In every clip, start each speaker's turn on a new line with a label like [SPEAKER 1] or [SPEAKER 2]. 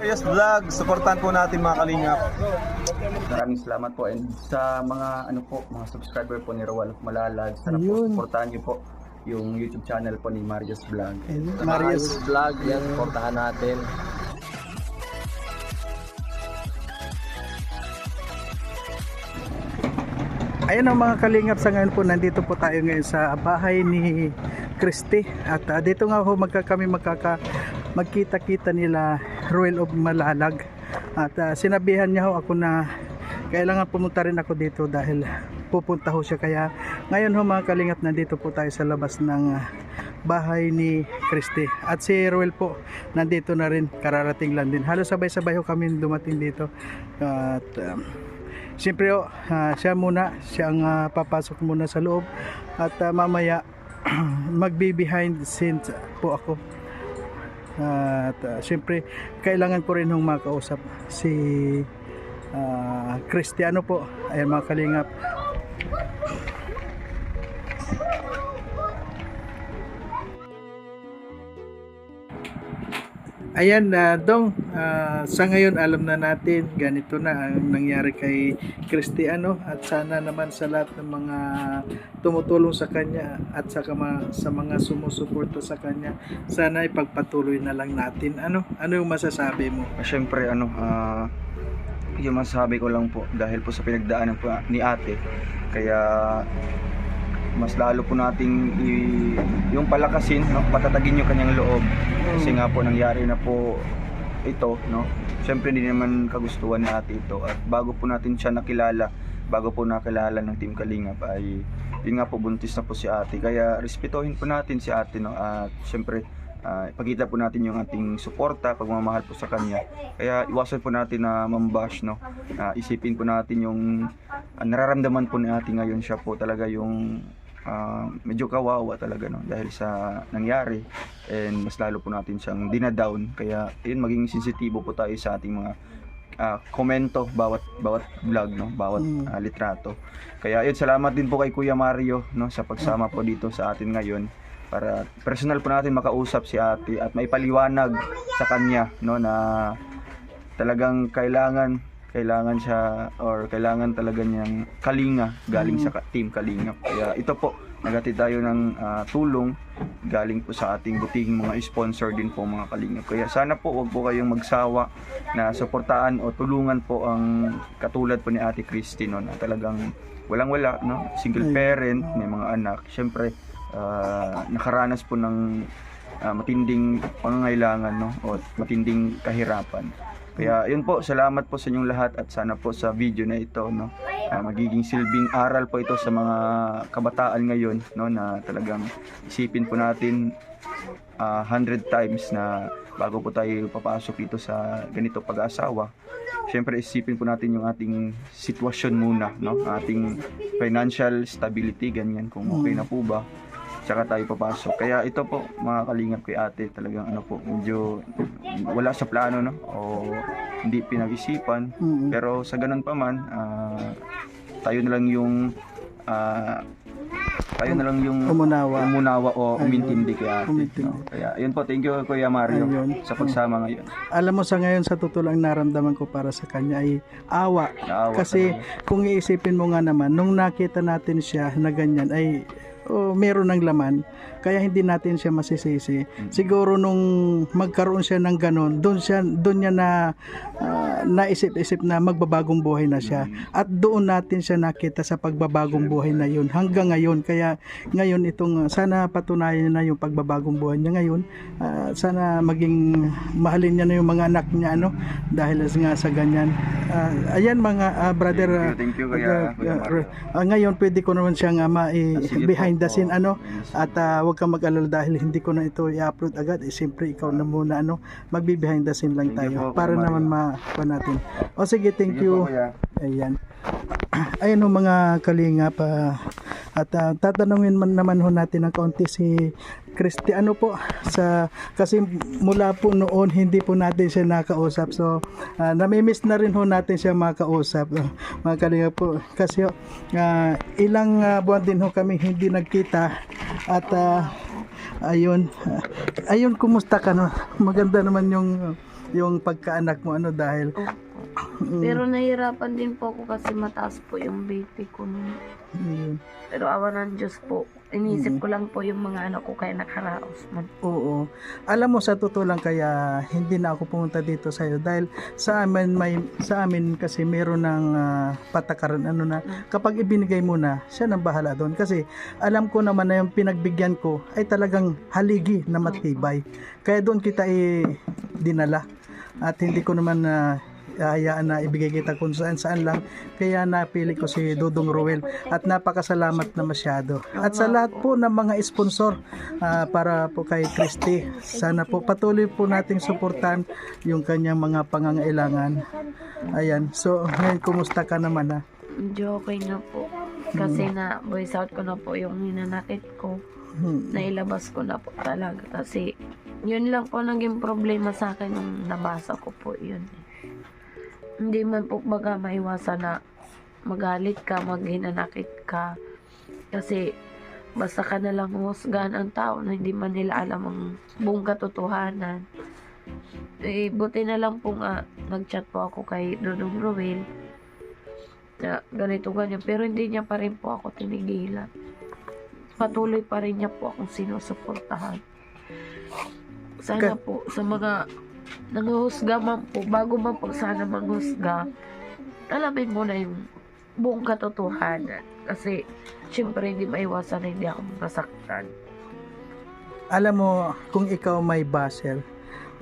[SPEAKER 1] Yes Vlog, supportan po natin mga kalingap.
[SPEAKER 2] Maraming salamat po and sa mga ano po, mga subscriber po ni Roel Malalag, sana po
[SPEAKER 3] Ayun.
[SPEAKER 2] supportahan niyo po yung YouTube channel po ni Marius Vlog.
[SPEAKER 3] Marius.
[SPEAKER 4] vlog yan, portahan natin.
[SPEAKER 3] Ayan ang mga kalingap sa ngayon po, nandito po tayo ngayon sa bahay ni Christy. At ah, dito nga ho magka, kami magkaka, magkita-kita nila Royal of Malalag. At ah, sinabihan niya ho ako na kailangan pumunta rin ako dito dahil pupunta ho siya. Kaya ngayon ho mga kalingap, nandito po tayo sa labas ng ah, bahay ni Christy. At si Royal po, nandito na rin, kararating lang din. Halos sabay-sabay ho kami dumating dito. At um, Siyempre, oh, ah, siya muna, siya ang ah, papasok muna sa loob at ah, mamaya magbe behind scenes po ako. At ah, siyempre, kailangan ko rin hong makausap si ah, Cristiano po. Ayan mga kalingap. Ayan na dong ah, sa ngayon alam na natin ganito na ang nangyari kay Cristiano at sana naman sa lahat ng mga tumutulong sa kanya at sa, kama, sa mga sumusuporta sa kanya sana ipagpatuloy na lang natin ano ano yung masasabi mo
[SPEAKER 2] Ah, Siyempre ano, ah, yung masasabi ko lang po dahil po sa pinagdaanan po ni ate, kaya mas lalo po nating i- yung palakasin, no? patatagin yung kanyang loob. Kasi nga po nangyari na po ito, no? Siyempre hindi naman kagustuhan ni ate ito at bago po natin siya nakilala, bago po nakilala ng Team Kalingap ay yun nga po buntis na po si ate. Kaya respetuhin po natin si ate, no? At siyempre ah, ipakita po natin yung ating suporta, pagmamahal po sa kanya. Kaya iwasan po natin na mambash, no? Ah, isipin po natin yung ah, nararamdaman po ni ate ngayon siya po talaga yung ah, medyo kawawa talaga no dahil sa nangyari. And mas lalo po natin siyang dinadown. Kaya yun maging sensitibo po tayo sa ating mga ah, komento bawat bawat vlog no bawat ah, litrato. Kaya yun salamat din po kay Kuya Mario no sa pagsama po dito sa atin ngayon. Para personal po natin makausap si ate at maipaliwanag sa kanya no na talagang kailangan kailangan siya or kailangan talaga niyang kalinga. Galing sa ka- team kalinga. Kaya ito po nagati tayo ng ah, tulong. Galing po sa ating butihing mga sponsor din po mga kalingap kaya sana po wag po kayong magsawa na suportahan o tulungan po ang katulad po ni Ate Christy no na talagang walang wala no? Single parent may mga anak. Syempre ah, nakaranas po ng ah, matinding pangangailangan no? O matinding kahirapan kaya yun po, salamat po sa inyong lahat at sana po sa video na ito no, ah, magiging silbing aral po ito sa mga kabataan ngayon no na talagang isipin po natin ah, 100 times na bago po tayo papasok dito sa ganito pag-aasawa. Siyempre isipin po natin yung ating sitwasyon muna, no? Ating financial stability ganyan kung okay na po ba tsaka tayo papasok. Kaya ito po, mga kalingap kay ate, talagang ano po, medyo wala sa plano, no? O hindi pinag-isipan.
[SPEAKER 3] Mm.
[SPEAKER 2] Pero sa ganun pa man, ah, tayo na lang yung ah, tayo na lang yung
[SPEAKER 3] umunawa
[SPEAKER 2] umunawa o
[SPEAKER 3] Ayun.
[SPEAKER 2] umintindi kay ate.
[SPEAKER 3] Umintindi.
[SPEAKER 2] No? Kaya yun po, thank you Kuya Mario
[SPEAKER 3] Ayun.
[SPEAKER 2] sa pagsama ngayon.
[SPEAKER 3] alam mo sa ngayon sa totoo lang naramdaman ko para sa kanya ay awa
[SPEAKER 2] Naawa
[SPEAKER 3] Kasi kung iisipin mo nga naman, nung nakita natin siya na ganyan ay oh, meron ng laman, kaya hindi natin siya masisisi. Siguro nung magkaroon siya ng ganon, doon siya doon niya na ah, naisip-isip na magbabagong buhay na siya. At doon natin siya nakita sa pagbabagong buhay na yun hanggang ngayon. Kaya ngayon itong ah, sana patunayan na yung pagbabagong buhay niya ngayon. Ah, sana maging mahalin niya na yung mga anak niya ano dahil nga sa ganyan. Ah, ayan mga ah, brother ah,
[SPEAKER 2] Thank you, thank you Kuya
[SPEAKER 3] ah,
[SPEAKER 2] Mario.
[SPEAKER 3] ah, ngayon pwede ko naman siyang
[SPEAKER 2] Sige po.
[SPEAKER 3] behind scene
[SPEAKER 2] Oo.
[SPEAKER 3] ano? At ah, huwag kang mag-alala dahil hindi ko na ito i-upload agad. Eh, siyempre ikaw na muna ano? Magbi behind the scene lang
[SPEAKER 2] Thank
[SPEAKER 3] tayo
[SPEAKER 2] po,
[SPEAKER 3] para naman ma natin. O sige thank
[SPEAKER 2] Sige
[SPEAKER 3] you.
[SPEAKER 2] Po.
[SPEAKER 3] Ayan. Ayan ho mga kalingap ah, at ah, tatanungin man naman ho natin ng kaunti si Christy. Ano po sa kasi mula po noon hindi po natin siya nakausap. So ah, namimiss na rin ho natin siya makausap Ah, mga kalingap po. Kasi ah, ilang ah, buwan din ho kami hindi nagkita. At ah, ayun. Ah, ayun kumusta ka? No? Maganda naman yung yung pagkaanak mo ano dahil
[SPEAKER 5] Opo.
[SPEAKER 3] Mm,
[SPEAKER 5] Pero nahirapan din po ako kasi mataas po yung BP ko nun.
[SPEAKER 3] mm,
[SPEAKER 5] Pero awa ng Diyos po, inisip
[SPEAKER 3] Mm.
[SPEAKER 5] ko lang po yung mga anak ko kaya nakaraos man.
[SPEAKER 3] oo. Alam mo sa totoo lang kaya hindi na ako pumunta dito sa iyo dahil sa amin may sa amin kasi meron ng ah, patakaran ano na kapag ibinigay mo na siya nang bahala doon kasi alam ko naman na yung pinagbigyan ko ay talagang haligi na matibay. Kaya doon kita i dinala at hindi ko naman na hayaan na ibigay kita kung saan saan lang kaya napili ko si Dudong Ruel at napakasalamat na masyado at sa lahat po ng mga sponsor ah, para po kay Christy sana po patuloy po nating suportan yung kanyang mga pangangailangan ayan so ngayon kumusta ka naman ah?
[SPEAKER 5] Medyo okay na po. Kasi na voice out ko na po yung ninanakit ko.
[SPEAKER 3] Hmm.
[SPEAKER 5] Nailabas ko na po talaga. Kasi yun lang po naging problema sa akin nung nabasa ko po yun. Hindi man po baga maiwasan na magalit ka, maghinanakit ka. Kasi basta ka na lang husgahan ang tao na hindi man nila alam ang buong katotohanan. Eh, buti na lang po nga, nag-chat po ako kay Dudong Ruel na ganito ganyan. Pero hindi niya pa rin po ako tinigilan. Patuloy pa rin niya po akong sinusuportahan. Sana po sa mga nanguhusga man po, bago man po sana manghusga, alamin mo na yung buong katotohanan. Kasi, syempre, hindi maiwasan na hindi ako masaktan.
[SPEAKER 3] alam mo kung ikaw may basel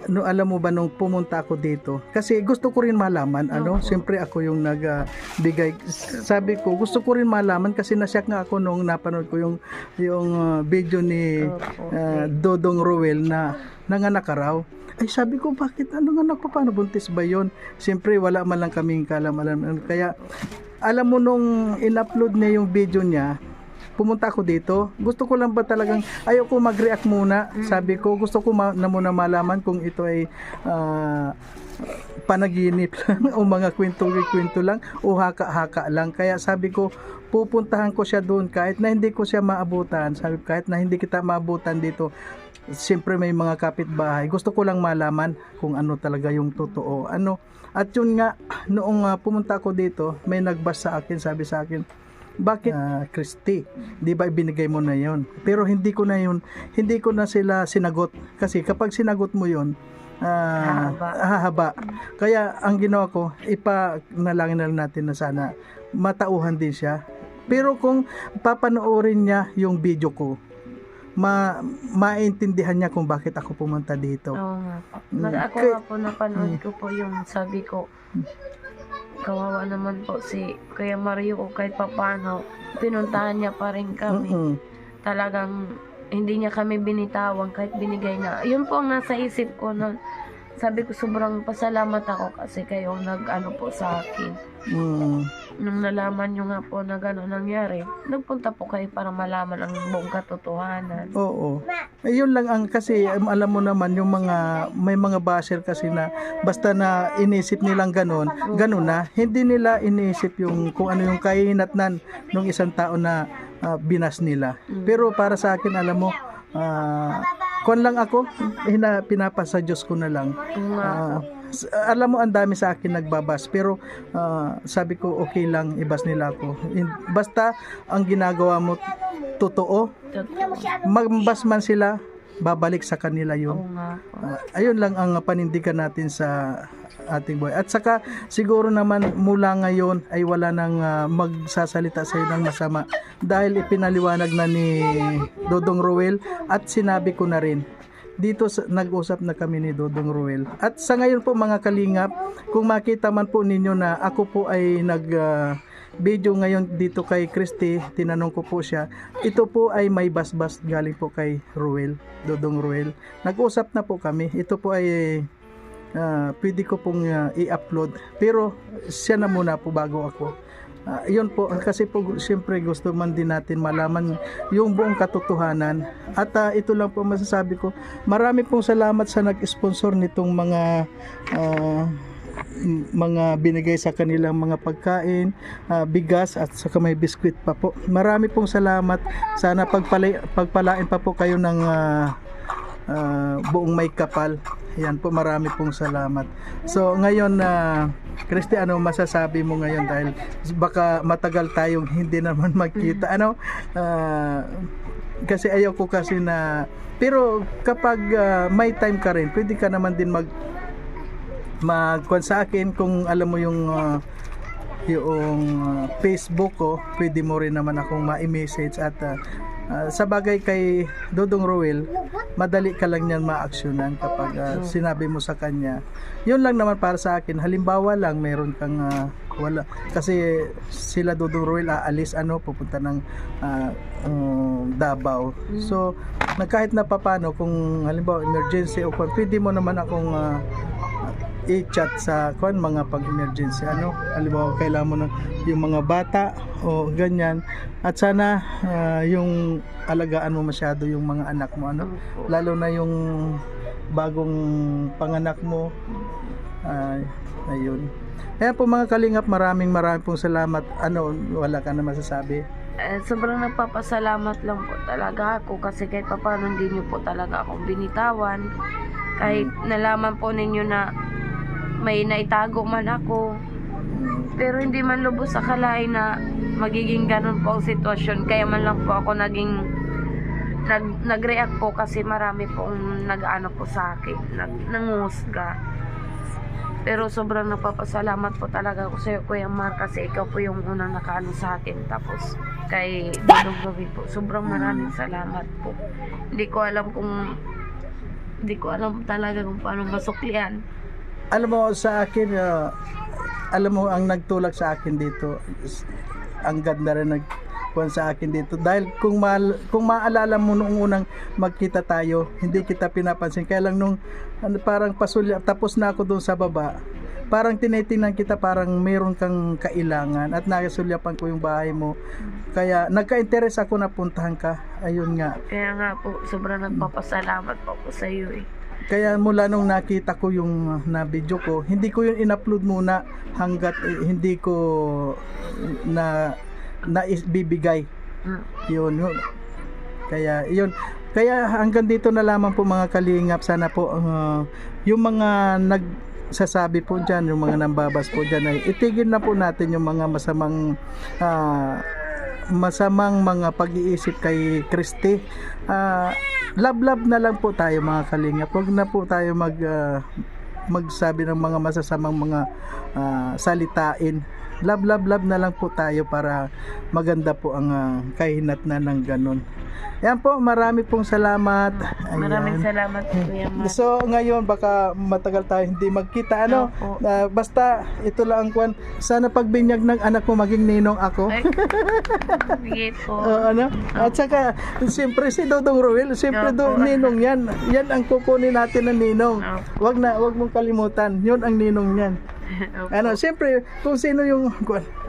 [SPEAKER 3] no alam mo ba nung pumunta ako dito? Kasi gusto ko rin malaman ano? Siyempre ako yung nagbigay sabi ko gusto ko rin malaman kasi nasyak nga ako nung napanood ko yung yung uh, video ni uh, Dodong Ruel na nanganak ka raw ay sabi ko bakit? Ano anak ko paano buntis ba yon siyempre wala man lang kaming kalam-alam kaya alam mo nung in-upload niya yung video niya pumunta ako dito. Gusto ko lang ba talagang ayoko mag-react muna. Sabi ko, gusto ko ma- na muna malaman kung ito ay ah, panaginip lang o mga kwento-kwento lang o haka-haka lang. Kaya sabi ko, pupuntahan ko siya doon kahit na hindi ko siya maabutan. Sabi ko, kahit na hindi kita maabutan dito, siyempre may mga kapitbahay. Gusto ko lang malaman kung ano talaga yung totoo. Ano? At yun nga, noong ah, pumunta ako dito, may nagbas sa akin, sabi sa akin, bakit ah, Christy, di ba ibinigay mo na yon? Pero hindi ko na yun, hindi ko na sila sinagot. Kasi kapag sinagot mo yon, ah,
[SPEAKER 5] Hahaba.
[SPEAKER 3] hahaba. Kaya ang ginawa ko, ipanalangin na lang natin na sana matauhan din siya. Pero kung papanoorin niya yung video ko, ma maintindihan niya kung bakit ako pumunta dito.
[SPEAKER 5] Oo nga po.
[SPEAKER 3] Mm.
[SPEAKER 5] Mas ako
[SPEAKER 3] Kay-
[SPEAKER 5] nga po napanood ko po yung sabi ko, kawawa naman po si Kuya Mario ko kahit papano, pinuntahan niya pa rin kami.
[SPEAKER 3] Mm-mm.
[SPEAKER 5] Talagang hindi niya kami binitawan kahit binigay na. Yun po ang nasa isip ko na sabi ko sobrang pasalamat ako kasi kayo nag-ano po sa akin.
[SPEAKER 3] Mm.
[SPEAKER 5] Nung nalaman nyo nga po na gano'n nangyari, nagpunta po kayo para malaman ang buong katotohanan.
[SPEAKER 3] Oo. Ayun lang ang kasi um, alam mo naman yung mga may mga basher kasi na basta na inisip nilang ganon, ganon na. Hindi nila inisip yung kung ano yung kahinatnan ng isang tao na ah, binas nila. Pero para sa akin alam mo ah kon lang ako, hina, pinapasa Diyos ko na lang. S- alam mo ang dami sa akin nagbabas pero ah, sabi ko okay lang ibas nila ako. Basta ang ginagawa mo totoo, magbas man sila, babalik sa kanila yun. Ah, ayun lang ang panindigan natin sa ating boy. At saka siguro naman mula ngayon ay wala nang ah, magsasalita sa ng masama dahil ipinaliwanag na ni Dodong Roel at sinabi ko na rin dito sa, nag-usap na kami ni Dodong Ruel. At sa ngayon po mga kalingap, kung makita man po ninyo na ako po ay nag ah, video ngayon dito kay Christy, tinanong ko po siya. Ito po ay may basbas galing po kay Ruel, Dodong Ruel. Nag-usap na po kami. Ito po ay ah, pwede ko pong ah, i-upload. Pero siya na muna po bago ako. Ah, yun po, kasi po siyempre gusto man din natin malaman yung buong katotohanan. At ah, ito lang po masasabi ko, marami pong salamat sa nag-sponsor nitong mga m- mga binigay sa kanilang mga pagkain, ah, bigas at saka may biskwit pa po. Marami pong salamat. Sana pagpala, pagpalain pa po kayo ng ah, ah, buong may kapal. Yan po, marami pong salamat. So, ngayon na Christy, ano masasabi mo ngayon dahil baka matagal tayong hindi naman magkita. Ano? Ah, kasi ayaw ko kasi na pero kapag ah, may time ka rin, pwede ka naman din mag magkuhan sa akin kung alam mo yung ah, yung ah, Facebook ko, pwede mo rin naman akong ma-message at ah, ah, sa bagay kay Dodong Roel, madali ka lang niyan ma-actionan kapag ah, sinabi mo sa kanya. Yun lang naman para sa akin. Halimbawa lang, meron kang ah, wala kasi sila Dodong Roel aalis ano pupunta ng ah, um, Davao. So, na kahit na papano kung halimbawa emergency o kung pwede mo naman akong ah, i-chat sa kung mga pag-emergency ano? Halimbawa kailangan mo ng yung mga bata o ganyan. At sana ah, yung alagaan mo masyado yung mga anak mo ano? Lalo na yung bagong panganak mo. Ay ayun. Kaya po mga kalingap maraming maraming pong salamat. Ano wala ka na masasabi?
[SPEAKER 5] Eh, sobrang nagpapasalamat lang po talaga ako kasi kahit paano hindi niyo po talaga akong binitawan. Kahit nalaman po ninyo na may naitago man ako. Pero hindi man lubos sa kalain na magiging ganun po ang sitwasyon. Kaya man lang po ako naging nag, nag-react po kasi marami pong nag-ano po sa akin, nag, nangusga. Pero sobrang napapasalamat po talaga ako sa iyo, Kuya Mar, kasi ikaw po yung unang nakaano sa akin. Tapos, kay Dudong Gabi po, sobrang maraming salamat po. Hindi ko alam kung, hindi ko alam talaga kung paano masuklian.
[SPEAKER 3] Alam mo sa akin ah, alam mo ang nagtulak sa akin dito ang ganda rin nag sa akin dito. Dahil kung mal, kung maalala mo noong unang magkita tayo hindi kita pinapansin. Kaya lang nung ano, parang pasulya tapos na ako doon sa baba parang tinitingnan kita parang meron kang kailangan at nakasulyapan ko yung bahay mo. Kaya nagka-interest ako na puntahan ka. Ayun nga.
[SPEAKER 5] Kaya nga po, sobrang nagpapasalamat po ako sa iyo eh.
[SPEAKER 3] Kaya mula nung nakita ko yung uh, na video ko, hindi ko yun in-upload muna hanggat eh, hindi ko na na bibigay.
[SPEAKER 5] Mm.
[SPEAKER 3] Yun, yun. Kaya yun. Kaya hanggang dito na lamang po mga kalingap. Sana po uh, yung mga nag sasabi po dyan, yung mga nambabas po dyan ay itigil na po natin yung mga masamang ah, masamang mga pag-iisip kay Christy. Ah, love love na lang po tayo mga kalingap. Huwag na po tayo mag ah, magsabi ng mga masasamang mga ah, salitain. Love love love na lang po tayo para maganda po ang uh, kahinatnan ng ganun. Yan po, marami pong salamat. Ayan.
[SPEAKER 5] Maraming salamat po, Kuya.
[SPEAKER 3] So ngayon baka matagal tayo hindi magkita ano
[SPEAKER 5] Opo.
[SPEAKER 3] Ah, basta ito lang ang kwan sana pagbinyag ng anak mo maging ninong ako
[SPEAKER 5] Ay, sige po.
[SPEAKER 3] Oo, ano at saka siyempre si Dodong Ruel siyempre do
[SPEAKER 5] Opo.
[SPEAKER 3] ninong yan yan ang kukunin natin ng ninong
[SPEAKER 5] Opo.
[SPEAKER 3] wag na wag mong kalimutan yun ang ninong niyan
[SPEAKER 5] Opo.
[SPEAKER 3] ano siyempre kung sino yung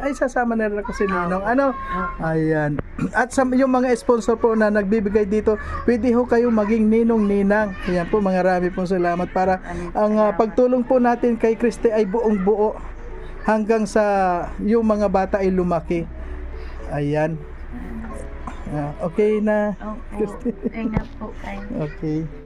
[SPEAKER 3] ay sasama na rin ako si ninong. ano? Ayan. At sa yung mga sponsor po na nagbibigay dito pwede ho kayong maging ninong ninang. Ayan po mga rami pong salamat para ang ah, pagtulong po natin kay Christy ay buong buo hanggang sa yung mga bata ay lumaki. Ayan. Ah, okay na.
[SPEAKER 5] Opo. Ingat po kayo.
[SPEAKER 3] okay